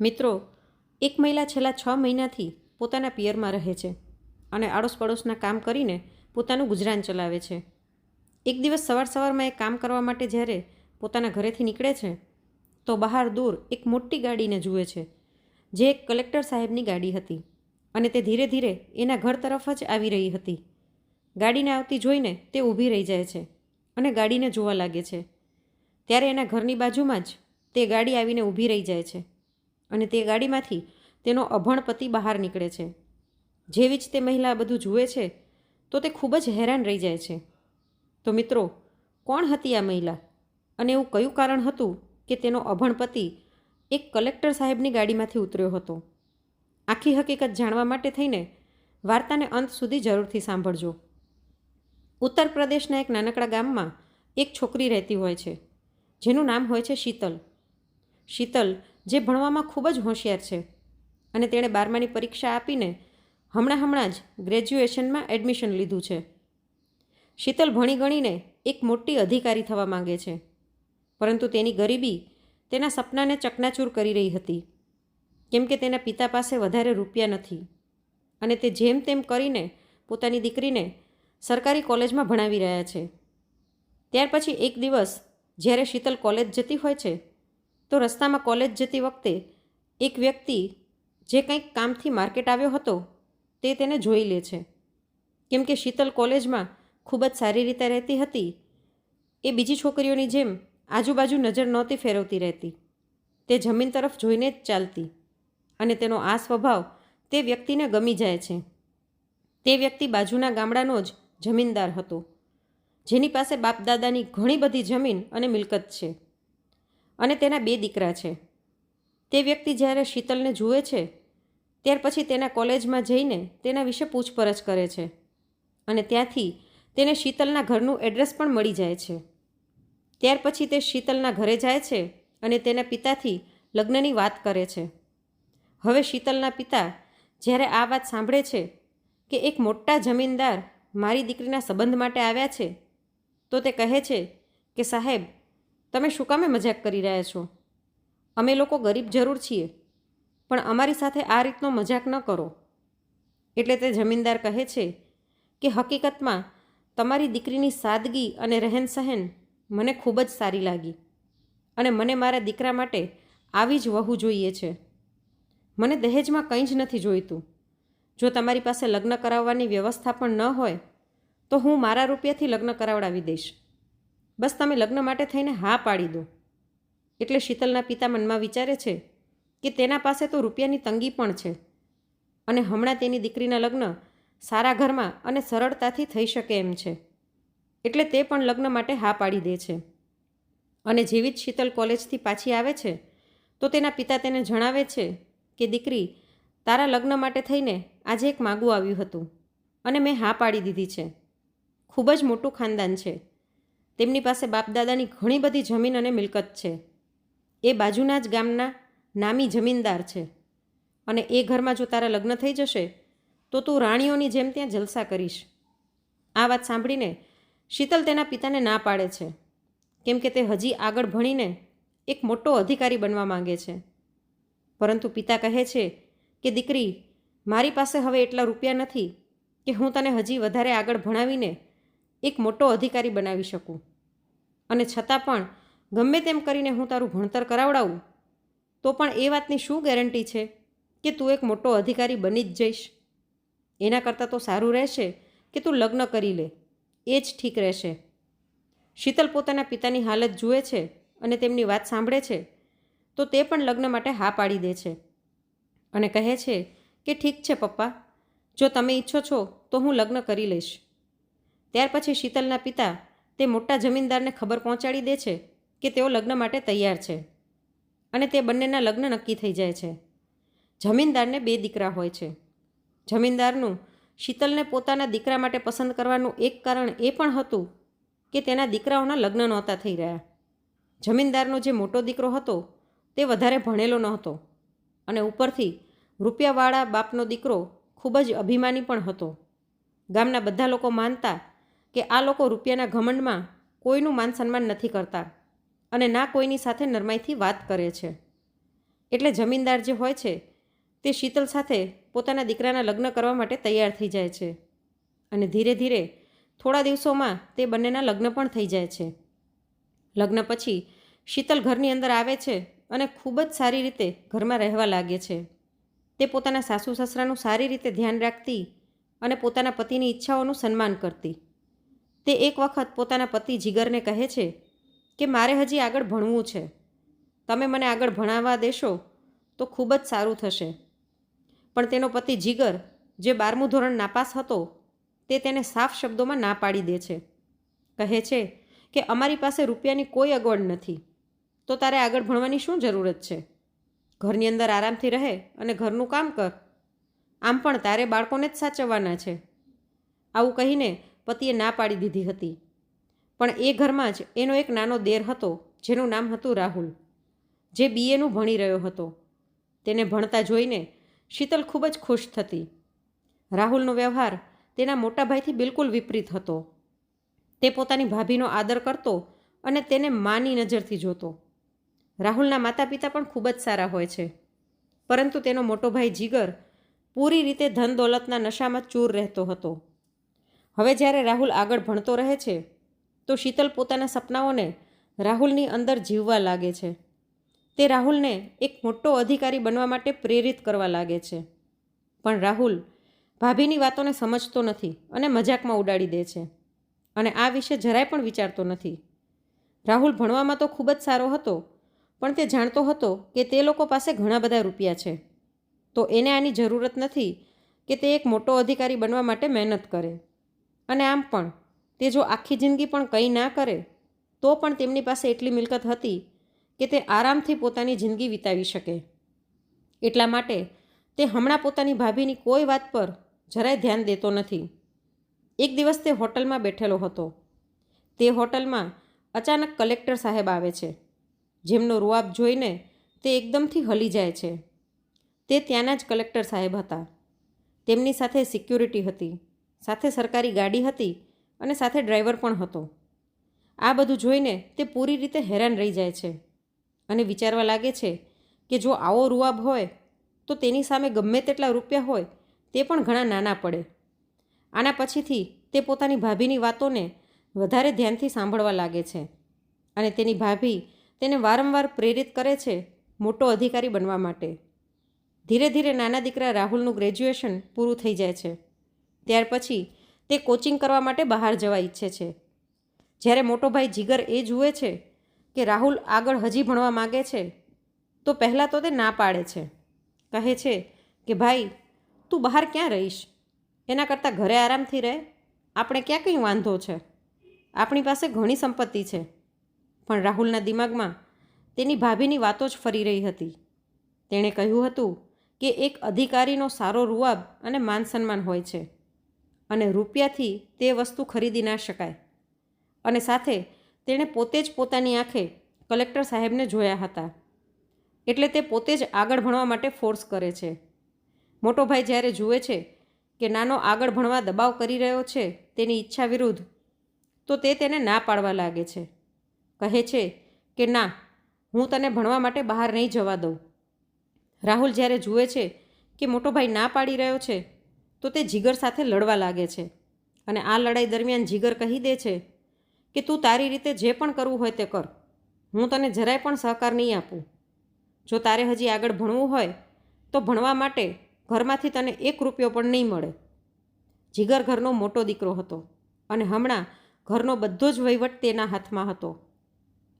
મિત્રો, એક મહિલા છેલ્લા છ મહિનાથી પોતાના પિયરમાં રહે છે અને આડોશ પડોશના કામ કરીને પોતાનું ગુજરાન ચલાવે છે. એક દિવસ સવાર સવારમાં એ કામ કરવા માટે જ્યારે પોતાના ઘરેથી નીકળે છે, તો બહાર દૂર એક મોટી ગાડીને જુએ છે, જે એક કલેક્ટર સાહેબની ગાડી હતી અને તે ધીરે ધીરે એના ઘર તરફ જ આવી રહી હતી. ગાડીને આવતી જોઈને તે ઊભી રહી જાય છે અને ગાડીને જોવા લાગે છે. ત્યારે એના ઘરની બાજુમાં જ તે ગાડી આવીને ઊભી રહી જાય છે. અને તે ગાડીમાંથી તેનો અભણ પતિ બહાર નીકળે છે. જેવી જ તે મહિલા બધું જુએ છે, તો તે ખૂબ જ હેરાન રહી જાય છે. તો મિત્રો, કોણ હતી આ મહિલા? અને એવું કયું કારણ હતું કે તેનો અભણ પતિ એક કલેક્ટર સાહેબની ગાડીમાંથી ઉતર્યો હતો? આખી હકીકત જાણવા માટે થઈને વાર્તાને અંત સુધી જરૂરથી સાંભળજો. ઉત્તર પ્રદેશના એક નાનકડા ગામમાં એક છોકરી રહેતી હોય છે, જેનું નામ હોય છે શીતલ. શીતલ જે ભણવામાં ખૂબ જ હોશિયાર છે. અને તેણે બારમાની પરીક્ષા આપીને હમણાં હમણાં જ ગ્રેજ્યુએશનમાં એડમિશન લીધું છે. શીતલ ભણી ગણીને એક મોટી અધિકારી થવા માંગે છે. પરંતુ તેની ગરીબી તેના સપનાને ચકનાચૂર કરી રહી હતી. કેમ કે તેના પિતા પાસે વધારે રૂપિયા નથી. અને તે જેમ તેમ કરીને પોતાની દીકરીને સરકારી કોલેજમાં ભણાવી રહ્યા છે. ત્યાર પછી એક દિવસ જ્યારે શીતલ કોલેજ જતી હોય છે તો રસ્તામાં કોલેજ જતી વખતે એક વ્યક્તિ જે કંઈક કામથી માર્કેટ આવ્યો હતો તે તેને જોઈ લે છે. કેમ કે શીતલ કોલેજમાં ખૂબ જ સારી રીતે રહેતી હતી. એ બીજી છોકરીઓની જેમ આજુબાજુ નજર નહોતી ફેરવતી રહેતી. તે જમીન તરફ જોઈને જ ચાલતી અને તેનો આ સ્વભાવ તે વ્યક્તિને ગમી જાય છે. તે વ્યક્તિ બાજુના ગામડાનો જ જમીનદાર હતો, જેની પાસે બાપદાદાની ઘણી બધી જમીન અને મિલકત છે. અને તેના બે દીકરા છે. તે વ્યક્તિ જ્યારે શીતલને જુએ છે, ત્યાર પછી તેના કોલેજમાં જઈને તેના વિશે પૂછપરછ કરે છે અને ત્યાંથી તેને શીતલના ઘરનું એડ્રેસ પણ મળી જાય છે. ત્યાર પછી તે શીતલના ઘરે જાય છે અને તેના પિતાથી લગ્નની વાત કરે છે. હવે શીતલના પિતા જ્યારે આ વાત સાંભળે છે કે એક મોટા જમીનદાર મારી દીકરીના સંબંધ માટે આવ્યા છે, તો તે કહે છે કે સાહેબ તમે શું કામે મજાક કરી રહ્યા છો? અમે લોકો ગરીબ જરૂર છીએ, પણ અમારી સાથે આ રીતનો મજાક ન કરો. એટલે તે જમીનદાર કહે છે કે હકીકતમાં તમારી દીકરીની સાદગી અને રહેન સહેન મને ખૂબ જ સારી લાગી અને મને મારા દીકરા માટે આવી જ વહુ જોઈએ છે. મને દહેજમાં કંઈ જ નથી જોઈતું. જો તમારી પાસે લગ્ન કરાવવાની વ્યવસ્થા પણ ન હોય, તો હું મારા રૂપિયાથી લગ્ન કરાવડાવી દઈશ. બસ તમે લગ્ન માટે થઈને હા પાડી દો. એટલે શીતલના પિતા મનમાં વિચારે છે કે તેના પાસે તો રૂપિયાની તંગી પણ છે. અને હમણાં તેની દીકરીના લગ્ન સારા ઘરમાં અને સરળતાથી થઈ શકે એમ છે. એટલે તે પણ લગ્ન માટે હા પાડી દે છે. અને જેવી જ શીતલ કોલેજથી પાછી આવે છે, તો તેના પિતા તેને જણાવે છે કે, દીકરી, તારા લગ્ન માટે થઈને આજે એક માગું આવ્યું હતું અને મેં હા પાડી દીધી છે. ખૂબ જ મોટું ખાનદાન છે. તેમની પાસે બાપદાદાની ઘણી બધી જમીન અને મિલકત છે. એ બાજુના જ ગામના નામી જમીનદાર છે. અને એ ઘરમાં જો તારા લગ્ન થઈ જશે, તો તું રાણીઓની જેમ ત્યાં જલસા કરીશ. આ વાત સાંભળીને શીતલ તેના પિતાને ના પાડે છે, કેમ કે તે હજી આગળ ભણીને એક મોટો અધિકારી બનવા માંગે છે. પરંતુ પિતા કહે છે કે, દીકરી, મારી પાસે હવે એટલા રૂપિયા નથી કે હું તને હજી વધારે આગળ ભણાવીને એક મોટો અધિકારી બનાવી શકું? અને છતાં પણ, ગમે તેમ કરીને હું તારું ભણતર કરાવડાવું, તો પણ એ વાતની શું ગેરંટી છે કે તું એક મોટો અધિકારી બની જ જઈશ? એના કરતાં તો સારું રહેશે કે તું લગ્ન કરી લે. એ જ ઠીક રહેશે. શીતલ પોતાના પિતાની હાલત જુએ છે અને તેમની વાત સાંભળે છે, તો તે પણ લગ્ન માટે હા પાડી દે છે. અને કહે છે કે ઠીક છે પપ્પા, જો તમે ઈચ્છો છો તો હું લગ્ન કરી લઈશ. ત્યાર પછી શીતલના પિતા તે મોટા જમીનદારને ખબર પહોંચાડી દે છે કે તેઓ લગ્ન માટે તૈયાર છે અને તે બંનેના લગ્ન નક્કી થઈ જાય છે. જમીનદારને બે દીકરા હોય છે. જમીનદારનું શીતલને પોતાના દીકરા માટે પસંદ કરવાનું એક કારણ એ પણ હતું કે તેના દીકરાઓના લગ્ન નહોતા થઈ રહ્યા. જમીનદારનો જે મોટો દીકરો હતો તે વધારે ભણેલો નહોતો અને ઉપરથી રૂપિયાવાળા બાપનો દીકરો ખૂબ જ અભિમાની પણ હતો. ગામના બધા લોકો માનતા કે આ લોકો રૂપિયાના ઘમંડમાં કોઈનું માન સન્માન નથી કરતા અને ના કોઈની સાથે નરમાઈથી વાત કરે છે. એટલે જમીનદાર જે હોય છે, તે શીતલ સાથે પોતાના દીકરાના લગ્ન કરવા માટે તૈયાર થઈ જાય છે અને ધીરે ધીરે થોડા દિવસોમાં તે બંનેના લગ્ન પણ થઈ જાય છે. લગ્ન પછી શીતલ ઘરની અંદર આવે છે અને ખૂબ જ સારી રીતે ઘરમાં રહેવા લાગે છે. તે પોતાના સાસુ સસરાનું સારી રીતે ધ્યાન રાખતી અને પોતાના પતિની ઈચ્છાઓનું સન્માન કરતી. તે એક વખત પોતાના પતિ જીગરને કહે છે કે મારે હજી આગળ ભણવું છે. તમે મને આગળ ભણાવવા દેશો તો ખૂબ જ સારું થશે. પણ તેનો પતિ જીગર, જે બારમું ધોરણ નાપાસ હતો, તે તેને સાફ શબ્દોમાં ના પાડી દે છે. કહે છે કે અમારી પાસે રૂપિયાની કોઈ અગવડ નથી, તો તારે આગળ ભણવાની શું જરૂરત છે? ઘરની અંદર આરામથી રહે અને ઘરનું કામ કર. આમ પણ તારે બાળકોને જ સાચવવાના છે. આવું કહીને પતિએ ના પાડી દીધી હતી. પણ એ ઘરમાં જ એનો એક નાનો દેર હતો, જેનું નામ હતું રાહુલ. જે બીએનું ભણી રહ્યો હતો. તેને ભણતા જોઈને શીતલ ખૂબ જ ખુશ થતી. રાહુલનો વ્યવહાર તેના મોટા ભાઈથી બિલકુલ વિપરીત હતો. તે પોતાની ભાભીનો આદર કરતો અને તેને માની નજરથી જોતો. રાહુલના માતા પિતા પણ ખૂબ જ સારા હોય છે. પરંતુ તેનો મોટો ભાઈ જીગર પૂરી રીતે ધન દોલતના નશામાં ચૂર રહેતો હતો. હવે જ્યારે રાહુલ આગળ ભણતો રહે છે, તો શીતલ પોતાના સપનાઓને રાહુલની અંદર જીવવા લાગે છે. તે રાહુલને એક મોટો અધિકારી બનવા માટે પ્રેરિત કરવા લાગે છે. પણ રાહુલ ભાભીની વાતોને સમજતો નથી અને મજાકમાં ઉડાડી દે છે અને આ વિશે જરાય પણ વિચારતો નથી. રાહુલ ભણવામાં તો ખૂબ જ સારો હતો, પણ તે જાણતો હતો કે તે લોકો પાસે ઘણા બધા રૂપિયા છે. તો એને આની જરૂરત નથી કે તે એક મોટો અધિકારી બનવા માટે મહેનત કરે. અને આમ પણ, તે જો આખી જિંદગી પણ કંઈ ના કરે, તો પણ તેમની પાસે એટલી મિલકત હતી કે તે આરામથી પોતાની જિંદગી વિતાવી શકે. એટલા માટે તે હમણાં પોતાની ભાભીની કોઈ વાત પર જરાય ધ્યાન દેતો નથી. એક દિવસ તે હોટલમાં બેઠેલો હતો. તે હોટલમાં અચાનક કલેક્ટર સાહેબ આવે છે. જેમનો રૂઆબ જોઈને તે એકદમથી હલી જાય છે. તે ત્યાંના જ કલેક્ટર સાહેબ હતા. તેમની સાથે સિક્યુરિટી હતી. સાથે સરકારી ગાડી હતી અને સાથે ડ્રાઈવર પણ હતો. આ બધું જોઈને તે પૂરી રીતે હેરાન રહી જાય છે અને વિચારવા લાગે છે કે જો આવો રૂઆબ હોય તો તેની સામે ગમે તેટલા રૂપિયા હોય તે પણ ઘણા નાના પડે. આના પછીથી તે પોતાની ભાભીની વાતોને વધારે ધ્યાનથી સાંભળવા લાગે છે અને તેની ભાભી તેને વારંવાર પ્રેરિત કરે છે મોટો અધિકારી બનવા માટે. ધીરે ધીરે નાના દીકરા રાહુલનું ગ્રેજ્યુએશન પૂરું થઈ જાય છે. ત્યાર પછી તે કોચિંગ કરવા માટે બહાર જવા ઈચ્છે છે. જ્યારે મોટો ભાઈ જીગર એ જુએ છે કે રાહુલ આગળ હજી ભણવા માગે છે, તો પહેલાં તો તે ના પાડે છે. કહે છે કે, ભાઈ, તું બહાર ક્યાં રહીશ? એના કરતાં ઘરે આરામથી રહે. આપણે ક્યાં કંઈ વાંધો છે? આપણી પાસે ઘણી સંપત્તિ છે. પણ રાહુલના દિમાગમાં તેની ભાભીની વાતો જ ફરી રહી હતી. તેણે કહ્યું હતું કે, એક અધિકારીનો સારો રૂઆબ અને માન સન્માન હોય છે. અને રૂપિયાથી તે વસ્તુ ખરીદી ના શકાય. અને સાથે તેણે પોતે જ પોતાની આંખે કલેક્ટર સાહેબને જોયા હતા. એટલે તે પોતે જ આગળ ભણવા માટે ફોર્સ કરે છે. મોટો ભાઈ જ્યારે જુએ છે કે નાનો આગળ ભણવા દબાવ કરી રહ્યો છે તેની ઈચ્છા વિરુદ્ધ, તો તે તેને ના પાડવા લાગે છે. કહે છે કે, ના, હું તને ભણવા માટે બહાર નહીં જવા દઉં. રાહુલ જ્યારે જુએ છે કે મોટો ભાઈ ના પાડી રહ્યો છે તો તે જીગર સાથે લડવા લાગે છે. અને આ લડાઈ દરમિયાન જીગર કહી દે છે કે તું તારી રીતે જે પણ કરવું હોય તે કર. હું તને જરાય પણ સહકાર નહીં આપું. જો તારે હજી આગળ ભણવું હોય, તો ભણવા માટે ઘરમાંથી તને એક રૂપિયો પણ નહીં મળે. જીગર ઘરનો મોટો દીકરો હતો અને હમણાં ઘરનો બધો જ વહીવટ તેના હાથમાં હતો.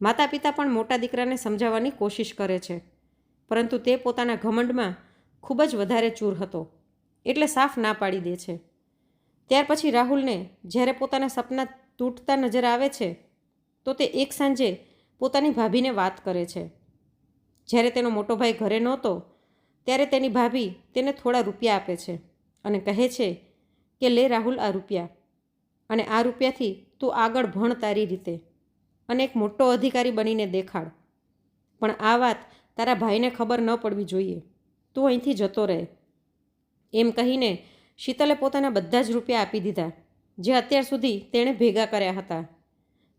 માતા પિતા પણ મોટા દીકરાને સમજાવવાની કોશિશ કરે છે, પરંતુ તે પોતાના ઘમંડમાં ખૂબ જ વધારે ચૂર હતો. એટલે સાફ ના પાડી દે છે. ત્યાર પછી રાહુલને જ્યારે પોતાના સપના તૂટતા નજર આવે છે, તો તે એક સાંજે પોતાની ભાભીને વાત કરે છે. જ્યારે તેનો મોટો ભાઈ ઘરે નહોતો, ત્યારે તેની ભાભી તેને થોડા રૂપિયા આપે છે અને કહે છે કે, લે રાહુલ, આ રૂપિયા. અને આ રૂપિયાથી તું આગળ ભણ તારી રીતે અને એક મોટો અધિકારી બનીને દેખાડ. પણ આ વાત તારા ભાઈને ખબર ન પડવી જોઈએ. તું અહીંથી જતો રહે. એમ કહીને શીતલે પોતાના બધા જ રૂપિયા આપી દીધા, જે અત્યાર સુધી તેણે ભેગા કર્યા હતા.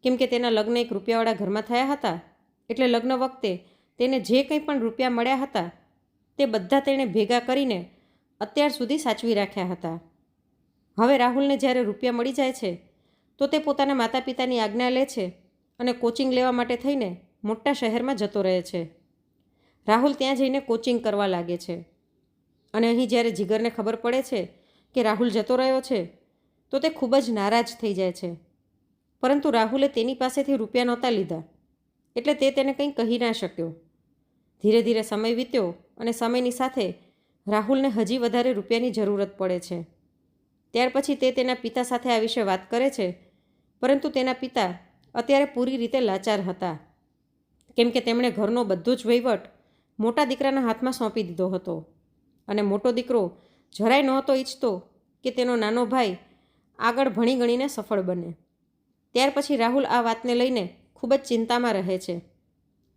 કેમ કે તેના લગ્ન એક રૂપિયાવાળા ઘરમાં થયા હતા, એટલે લગ્ન વખતે તેને જે કંઈ પણ રૂપિયા મળ્યા હતા, તે બધા તેણે ભેગા કરીને અત્યાર સુધી સાચવી રાખ્યા હતા. હવે રાહુલને જ્યારે રૂપિયા મળી જાય છે, તો તે પોતાના માતા પિતાની આજ્ઞા લે છે અને કોચિંગ લેવા માટે થઈને મોટા શહેરમાં જતો રહે છે. રાહુલ ત્યાં જઈને કોચિંગ કરવા લાગે છે. અને અહીં જ્યારે જીગરને ખબર પડે છે કે રાહુલ જતો રહ્યો છે, તો તે ખૂબ જ નારાજ થઈ જાય છે. પરંતુ રાહુલે તેની પાસેથી રૂપિયા નહોતા લીધા. એટલે તે તેને કંઈ કહી ના શક્યો. ધીરે ધીરે સમય વીત્યો અને સમયની સાથે રાહુલને હજી વધારે રૂપિયાની જરૂરત પડે છે. ત્યાર પછી તે તેના પિતા સાથે આ વિશે વાત કરે છે, પરંતુ તેના પિતા અત્યારે પૂરી રીતે લાચાર હતા. કેમ કે તેમણે ઘરનો બધો જ વહીવટ મોટા દીકરાના હાથમાં સોંપી દીધો હતો. અને મોટો દીકરો જરાય નહોતો ઈચ્છતો કે તેનો નાનો ભાઈ આગળ ભણી ગણીને સફળ બને. ત્યાર પછી રાહુલ આ વાતને લઈને ખૂબ જ ચિંતામાં રહે છે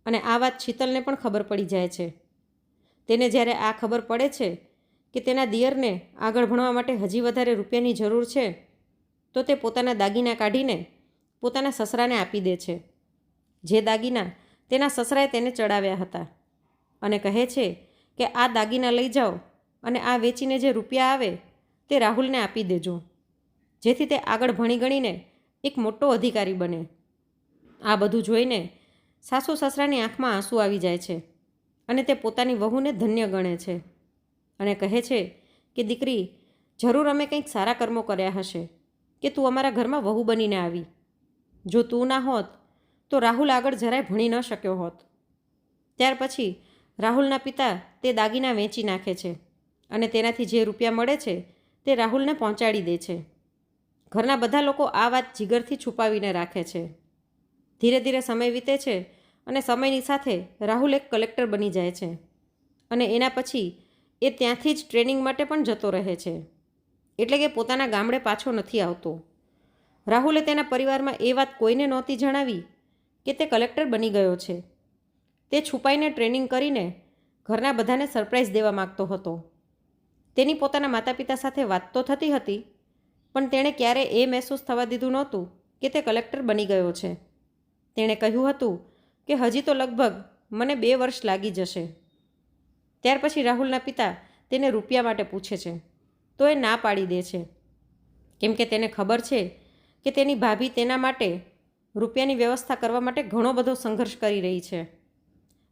અને આ વાત શીતલને પણ ખબર પડી જાય છે. તેને જ્યારે આ ખબર પડે છે કે તેના દિયરને આગળ ભણવા માટે હજી વધારે રૂપિયાની જરૂર છે, તો તે પોતાના દાગીના કાઢીને પોતાના સસરાને આપી દે છે. જે દાગીના તેના સસરાએ તેને ચડાવ્યા હતા અને કહે છે કે આ દાગીના લઈ જાઓ અને આ વેચીને જે રૂપિયા આવે તે રાહુલને આપી દેજો. જેથી તે આગળ ભણી ગણીને એક મોટો અધિકારી બને. આ બધું જોઈને સાસુ સસરાની આંખમાં આંસુ આવી જાય છે અને તે પોતાની વહુને ધન્ય ગણે છે અને કહે છે કે, દીકરી, જરૂર અમે કંઈક સારા કર્મો કર્યા હશે કે તું અમારા ઘરમાં વહુ બનીને આવી. જો તું ના હોત તો રાહુલ આગળ જરાય ભણી ન શક્યો હોત. ત્યાર પછી રાહુલના પિતા તે દાગીના વેચી નાખે છે અને તેનાથી જે રૂપિયા મળે છે તે રાહુલને પહોંચાડી દે છે. ઘરના બધા લોકો આ વાત જીગરથી છુપાવીને રાખે છે. ધીરે ધીરે સમય વીતે છે અને સમયની સાથે રાહુલ એક કલેક્ટર બની જાય છે અને એના પછી એ ત્યાંથી જ ટ્રેનિંગ માટે પણ જતો રહે છે. એટલે કે પોતાના ગામડે પાછો નથી આવતો. રાહુલે તેના પરિવારમાં એ વાત કોઈને નહોતી જણાવી કે તે કલેક્ટર બની ગયો છે. તે છુપાઈને ટ્રેનિંગ કરીને ઘરના બધાને સરપ્રાઈઝ દેવા માગતો હતો. તેની પોતાના માતા પિતા સાથે વાત તો થતી હતી, પણ તેણે ક્યારે એ મહેસૂસ થવા દીધું નહોતું કે તે કલેક્ટર બની ગયો છે. તેણે કહ્યું હતું કે હજી તો લગભગ મને બે વર્ષ લાગી જશે. ત્યાર પછી રાહુલના પિતા તેને રૂપિયા માટે પૂછે છે, તો એ ના પાડી દે છે. કેમ કે તેને ખબર છે કે તેની ભાભી તેના માટે રૂપિયાની વ્યવસ્થા કરવા માટે ઘણો બધો સંઘર્ષ કરી રહી છે.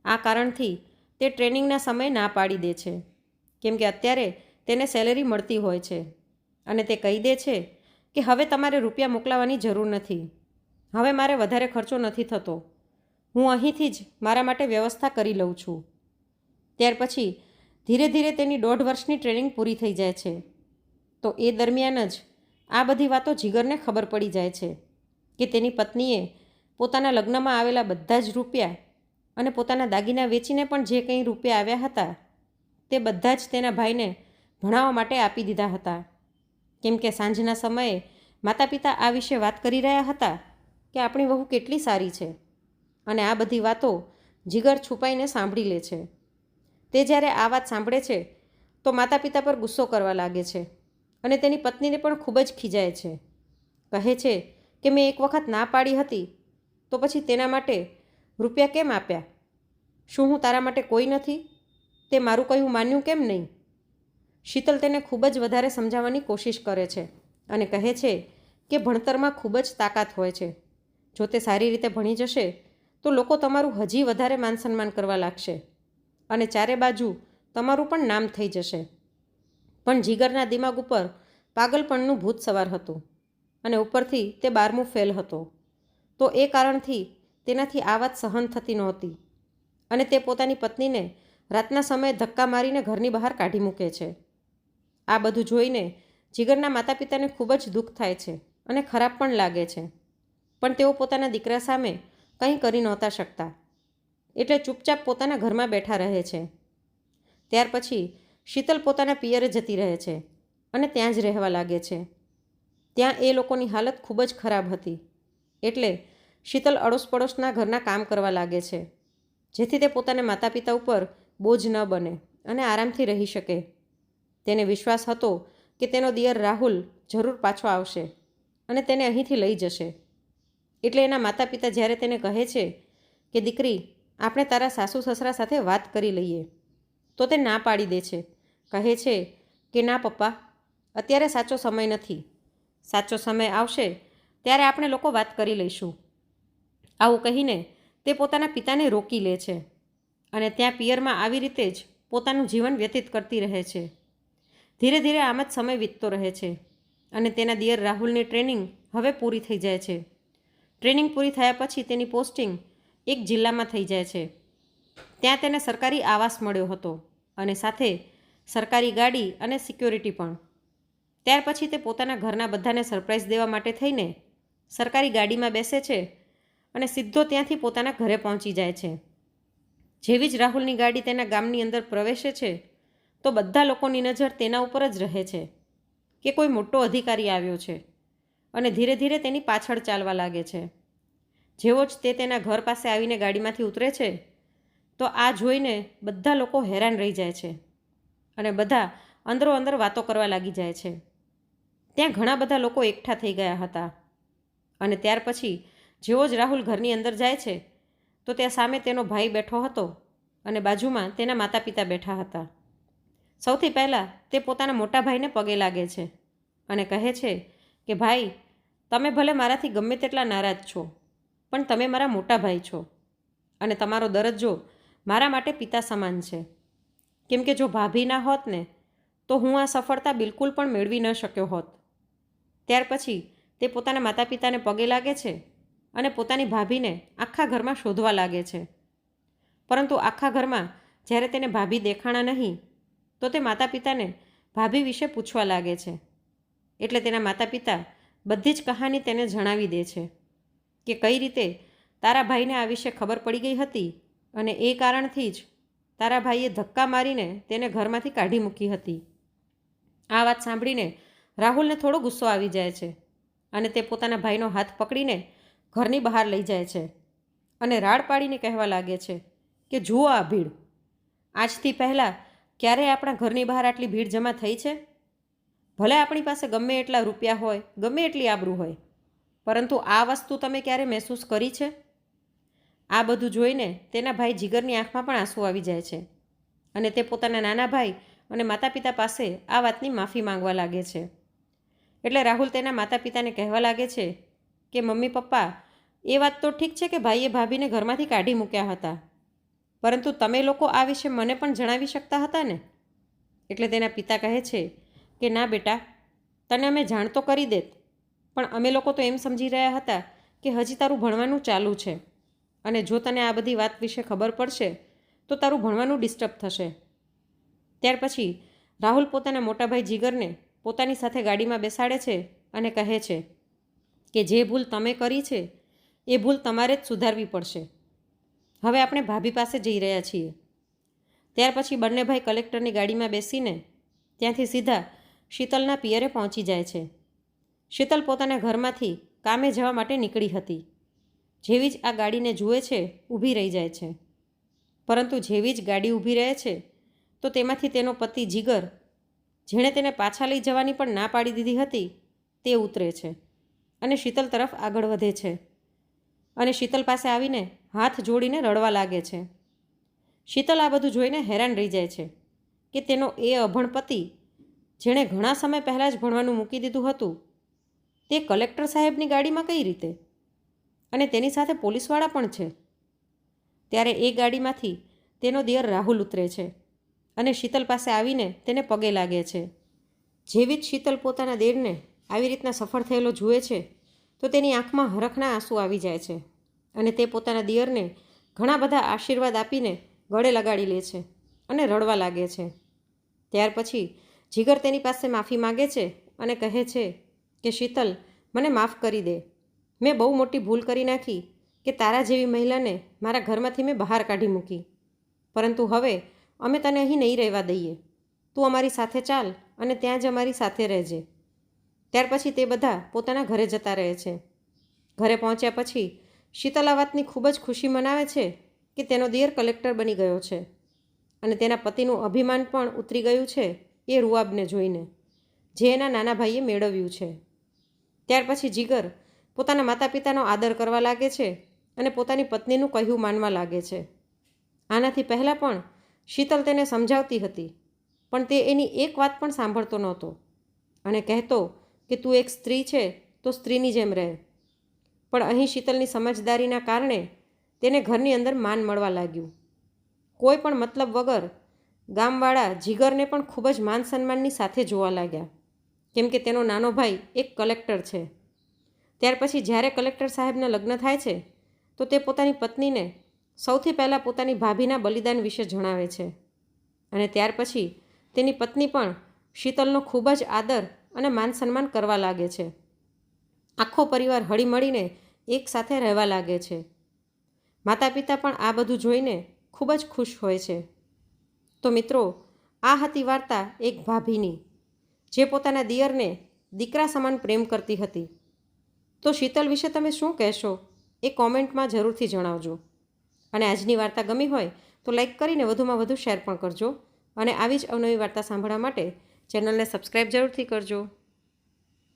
આ કારણથી તે ટ્રેનિંગના સમય ના પાડી દે છે. કેમ કે અત્યારે તેને સેલેરી મળતી હોય છે અને તે કહી દે છે કે હવે તમારે રૂપિયા મોકલાવાની જરૂર નથી. હવે મારે વધારે ખર્ચો નથી થતો. હું અહીંથી જ મારા માટે વ્યવસ્થા કરી લઉં છું. ત્યાર પછી ધીરે ધીરે તેની દોઢ વર્ષની ટ્રેનિંગ પૂરી થઈ જાય છે. તો એ દરમિયાન જ આ બધી વાતો જીગરને ખબર પડી જાય છે કે તેની પત્નીએ પોતાના લગ્નમાં આવેલા બધા જ રૂપિયા અને પોતાના દાગીના વેચીને પણ જે કંઈ રૂપિયા આવ્યા હતા, તે બધા જ તેના ભાઈને ભણાવવા માટે આપી દીધા હતા. કેમ કે સાંજના સમયે માતા પિતા આ વિશે વાત કરી રહ્યા હતા કે આપણી વહુ કેટલી સારી છે અને આ બધી વાતો જીગર છુપાઈને સાંભળી લે છે. તે જ્યારે આ વાત સાંભળે છે, તો માતા પિતા પર ગુસ્સો કરવા લાગે છે અને તેની પત્નીને પણ ખૂબ જ ખીજાય છે. કહે છે કે મેં એક વખત ના પાડી હતી, તો પછી તેના માટે રૂપિયા કેમ આપ્યા? શું હું તારા માટે કોઈ નથી? તે મારું કહ્યું માન્યું કેમ નહીં? શીતલ તેને ખૂબ જ વધારે સમજાવવાની કોશિશ કરે છે અને કહે છે કે ભણતરમાં ખૂબ જ તાકાત હોય છે. જો તે સારી રીતે ભણી જશે, તો લોકો તમારું હજી વધારે માન સન્માન કરવા લાગશે અને ચારે બાજુ તમારું પણ નામ થઈ જશે. પણ જીગરના દિમાગ ઉપર પાગલપણનું ભૂત સવાર હતું અને ઉપરથી તે બારમું ફેલ હતો. તો એ કારણથી તેનાથી આ વાત સહન થતી નહોતી. અને તે પોતાની પત્નીને રાતના સમયે ધક્કા મારીને ઘરની બહાર કાઢી મૂકે છે. આ બધું જોઈને જીગરના માતા પિતાને ખૂબ જ દુઃખ થાય છે અને ખરાબ પણ લાગે છે. પણ તેઓ પોતાના દીકરા સામે કંઈ કરી નહોતા શકતા. એટલે ચૂપચાપ પોતાના ઘરમાં બેઠા રહે છે. ત્યાર પછી શીતલ પોતાના પિયરે જતી રહે છે અને ત્યાં જ રહેવા લાગે છે. ત્યાં એ લોકોની હાલત ખૂબ જ ખરાબ હતી. એટલે શીતલ અડોશપડોશના ઘરના કામ કરવા લાગે છે, જેથી તે પોતાના માતા પિતા ઉપર બોજ ન બને અને આરામથી રહી શકે. તેને વિશ્વાસ હતો કે તેનો દિયર રાહુલ જરૂર પાછો આવશે અને તેને અહીંથી લઈ જશે. એટલે એના માતા પિતા જ્યારે તેને કહે છે કે, દીકરી, આપણે તારા સાસુ સસરા સાથે વાત કરી લઈએ, તો તે ના પાડી દે છે. કહે છે કે, ના પપ્પા, અત્યારે સાચો સમય નથી. સાચો સમય આવશે ત્યારે આપણે લોકો વાત કરી લઈશું. આવું કહીને તે પોતાના પિતાને રોકી લે છે અને ત્યાં પિયરમાં આવી રીતે જ પોતાનું જીવન વ્યતીત કરતી રહે છે. ધીરે ધીરે આમ જ સમય વીતતો રહે છે અને તેના દિયર રાહુલની ટ્રેનિંગ હવે પૂરી થઈ જાય છે. ટ્રેનિંગ પૂરી થયા પછી તેની પોસ્ટિંગ એક જિલ્લામાં થઈ જાય છે. ત્યાં તેને સરકારી આવાસ મળ્યો હતો અને સાથે સરકારી ગાડી અને સિક્યોરિટી પણ. ત્યાર પછી તે પોતાના ઘરના બધાને સરપ્રાઈઝ દેવા માટે થઈને સરકારી ગાડીમાં બેસે છે અને સીધો ત્યાંથી પોતાના ઘરે પહોંચી જાય છે. જેવી જ રાહુલની ગાડી તેના ગામની અંદર પ્રવેશે છે, તો બધા લોકોની નજર તેના ઉપર જ રહે છે કે કોઈ મોટો અધિકારી આવ્યો છે અને ધીરે ધીરે તેની પાછળ ચાલવા લાગે છે. જેવો જ તે તેના ઘર પાસે આવીને ગાડીમાંથી ઉતરે છે, તો આ જોઈને બધા લોકો હેરાન રહી જાય છે અને બધા અંદરો અંદર વાતો કરવા લાગી જાય છે. ત્યાં ઘણા બધા લોકો એકઠા થઈ ગયા હતા અને ત્યાર પછી જેવો જ રાહુલ ઘરની અંદર જાય છે, તો ત્યાં સામે તેનો ભાઈ બેઠો હતો અને બાજુમાં તેના માતા પિતા બેઠા હતા. સૌથી પહેલાં તે પોતાના મોટા ભાઈને પગે લાગે છે અને કહે છે કે, ભાઈ, તમે ભલે મારાથી ગમે તેટલા નારાજ છો, પણ તમે મારા મોટા ભાઈ છો અને તમારો દરજ્જો મારા માટે પિતા સમાન છે. કેમ કે જો ભાભી ના હોત ને, તો હું આ સફળતા બિલકુલ પણ મેળવી ન શક્યો હોત. ત્યાર પછી તે પોતાના માતા પિતાને પગે લાગે છે અને પોતાની ભાભીને આખા ઘરમાં શોધવા લાગે છે. પરંતુ આખા ઘરમાં જ્યારે તેને ભાભી દેખાણા નહીં, તો તે માતા પિતાને ભાભી વિશે પૂછવા લાગે છે. એટલે તેના માતા પિતા બધી જ કહાની તેને જણાવી દે છે કે કઈ રીતે તારા ભાઈને આ વિશે ખબર પડી ગઈ હતી અને એ કારણથી જ તારા ભાઈએ ધક્કા મારીને તેને ઘરમાંથી કાઢી મૂકી હતી. આ વાત સાંભળીને રાહુલને થોડો ગુસ્સો આવી જાય છે અને તે પોતાના ભાઈનો હાથ પકડીને ઘરની બહાર લઈ જાય છે અને રાડ પાડીને કહેવા લાગે છે કે, જુઓ આ ભીડ. આજથી પહેલાં ક્યારેય આપણા ઘરની બહાર આટલી ભીડ જમા થઈ છે? ભલે આપણી પાસે ગમે એટલા રૂપિયા હોય, ગમે એટલી આબરૂ હોય, પરંતુ આ વસ્તુ તમે ક્યારે મહેસૂસ કરી છે? આ બધું જોઈને તેના ભાઈ જીગરની આંખમાં પણ આંસુ આવી જાય છે અને તે પોતાના નાના ભાઈ અને માતા પિતા પાસે આ વાતની માફી માંગવા લાગે છે. એટલે રાહુલ તેના માતા પિતાને કહેવા લાગે છે કે મમ્મી પપ્પા, એ વાત તો ઠીક છે કે ભાઈએ ભાભીને ઘરમાંથી કાઢી મૂક્યા હતા. પરંતુ તમે લોકો આ વિશે મને પણ જણાવી શકતા હતા ને? એટલે તેના પિતા કહે છે કે, ના બેટા, તને અમે જાણ તો કરી દેત, પણ અમે લોકો તો એમ સમજી રહ્યા હતા કે હજી તારું ભણવાનું ચાલુ છે. અને જો તને આ બધી વાત વિશે ખબર પડશે, તો તારું ભણવાનું ડિસ્ટર્બ થશે. ત્યાર પછી રાહુલ પોતાના મોટાભાઈ જીગરને પોતાની સાથે ગાડીમાં બેસાડે છે અને કહે છે કે જે ભૂલ તમે કરી છે, એ ભૂલ તમારે જ સુધારવી પડશે. હવે આપણે ભાભી પાસે જઈ રહ્યા છીએ. ત્યાર પછી બંને ભાઈ કલેક્ટરની ગાડીમાં બેસીને ત્યાંથી સીધા શીતલના પિયરે પહોંચી જાય છે. શીતલ પોતાના ઘરમાંથી કામે જવા માટે નીકળી હતી. જેવી જ આ ગાડીને જુએ છે, ઊભી રહી જાય છે. પરંતુ જેવી જ ગાડી ઊભી રહે છે, તો તેમાંથી તેનો પતિ જીગર, જેણે તેને પાછા લઈ જવાની પણ ના પાડી દીધી હતી, તે ઉતરે છે. અને શીતલ તરફ આગળ વધે છે. અને શીતલ પાસે આવીને હાથ જોડીને રડવા લાગે છે. શીતલ આ બધું જોઈને હેરાન રહી જાય છે કે તેનો એ અભણ પતિ, જેણે ઘણા સમય પહેલાં જ ભણવાનું મૂકી દીધું હતું, તે કલેક્ટર સાહેબની ગાડીમાં કઈ રીતે? અને તેની સાથે પોલીસવાળા પણ છે. ત્યારે એ ગાડીમાંથી તેનો દિયર રાહુલ ઉતરે છે અને શીતલ પાસે આવીને તેને પગે લાગે છે. જેવી જ શીતલ પોતાના દેરને આવી રીતના સફળ થયેલો જુએ છે, તો તેની આંખમાં હરખના આંસુ આવી જાય છે અને તે પોતાના દિયરને ઘણા બધા આશીર્વાદ આપીને ગળે લગાડી લે છે અને રડવા લાગે છે. ત્યાર પછી જીગર તેની પાસે માફી માગે છે અને કહે છે કે, શીતલ, મને માફ કરી દે. મેં બહુ મોટી ભૂલ કરી નાખી કે તારા જેવી મહિલાને મારા ઘરમાંથી મેં બહાર કાઢી મૂકી. પરંતુ હવે અમે તને અહીં નહીં રહેવા દઈએ. તું અમારી સાથે ચાલ અને ત્યાં જ અમારી સાથે રહેજે. ત્યાર પછી તે બધા પોતાના ઘરે જતા રહે છે. ઘરે પહોંચ્યા પછી શીતલા વાતની ખૂબ જ ખુશી મનાવે છે કે તેનો દિયર કલેક્ટર બની ગયો છે અને તેના પતિનું અભિમાન પણ ઉતરી ગયું છે એ રૂઆબને જોઈને, જે એના નાના ભાઈએ મેળવ્યું છે. ત્યાર પછી જીગર પોતાના માતા પિતાનો આદર કરવા લાગે છે અને પોતાની પત્નીનું કહ્યું માનવા લાગે છે. આનાથી પહેલાં પણ શીતલ તેને સમજાવતી હતી, પણ તે એની એક વાત પણ સાંભળતો નહોતો અને કહેતો કે તું એક સ્ત્રી છે, તો સ્ત્રીની જેમ રહે. પણ અહીં શીતલની સમજદારીના કારણે તેને ઘરની અંદર માન મળવા લાગ્યું. કોઈ પણ મતલબ વગર ગામવાળા જીગરને પણ ખૂબ જ માન સન્માનની સાથે જોવા લાગ્યા, કેમ કે તેનો નાનો ભાઈ એક કલેક્ટર છે. ત્યાર પછી જ્યારે કલેક્ટર સાહેબના લગ્ન થાય છે, તો તે પોતાની પત્નીને સૌથી પહેલાં પોતાની ભાભીના બલિદાન વિશે જણાવે છે. અને ત્યાર પછી તેની પત્ની પણ શીતલનો ખૂબ જ આદર અને માન સન્માન કરવા લાગે છે. આખો પરિવાર હળીમળીને એક સાથે રહેવા લાગે છે. માતા પિતા પણ આ બધું જોઈને ખૂબ જ ખુશ હોય છે. તો મિત્રો, આ હતી વાર્તા એક ભાભીની, જે પોતાના દિયરને દીકરા સમાન પ્રેમ કરતી હતી. તો શીતલ વિશે તમે શું કહેશો એ કોમેન્ટમાં જરૂરથી જણાવજો. અને આજની વાર્તા ગમી હોય તો લાઈક કરીને વધુમાં વધુ શેર પણ કરજો. અને આવી જ અવનવી વાર્તા સાંભળવા માટે ચેનલને સબસ્ક્રાઈબ જરૂરથી કરજો.